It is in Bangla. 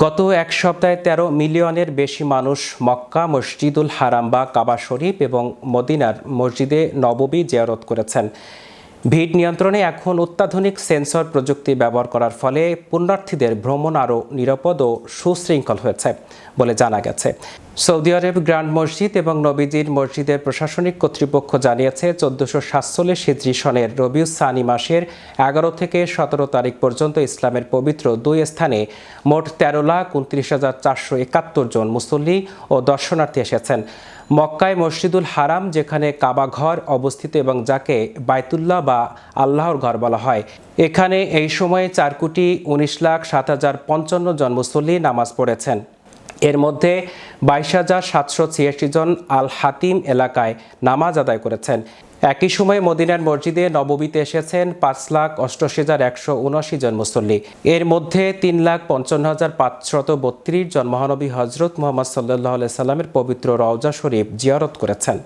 গত এক সপ্তাহে তেরো মিলিয়নের বেশি মানুষ মক্কা, মসজিদুল হারাম বা কাবা শরীফ এবং মদিনার মসজিদে নববী জিয়ারত করেছেন। ভিড় নিয়ন্ত্রণে এখন অত্যাধুনিক সেন্সর প্রযুক্তি ব্যবহার করার ফলে পুণ্যার্থীদের ভ্রমণ আরও নিরাপদ ও সুশৃঙ্খল হয়েছে বলে জানা গেছে। সৌদি আরব গ্র্যান্ড মসজিদ এবং নবীজির মসজিদের প্রশাসনিক কর্তৃপক্ষ জানিয়েছে, চোদ্দশো সাতচল্লিশ হিজরি সনের রবিউস সানি মাসের এগারো থেকে সতেরো তারিখ পর্যন্ত ইসলামের পবিত্র দুই স্থানে মোট তেরো লাখ উনত্রিশ হাজার চারশো একাত্তর জন মুসল্লি ও দর্শনার্থী এসেছেন। মক্কায় মসজিদুল হারাম, যেখানে কাবা ঘর অবস্থিত এবং যাকে বাইতুল্লাহ বা আল্লাহর ঘর বলা হয়। এখানে এই সময়ে চার কোটি উনিশ লাখ সাত হাজার পঞ্চান্ন জন মুসল্লি নামাজ পড়েছেন। এর মধ্যে বাইশ হাজার সাতশো ছিয়াশি জন আল হাতিম এলাকায় নামাজ আদায় করেছেন। একই সময়ে মদিনার মসজিদে নববীতে এসেছেন পাঁচ লাখ অষ্টআশি হাজার একশো উনআশি জন মুসল্লি। এর মধ্যে তিন লাখ পঞ্চান্ন হাজার পাঁচশত বত্রিশ জন মহানবী হজরত মোহাম্মদ সাল্লাহ সাল্লামের পবিত্র রওজা শরীফ জিয়ারত করেছেন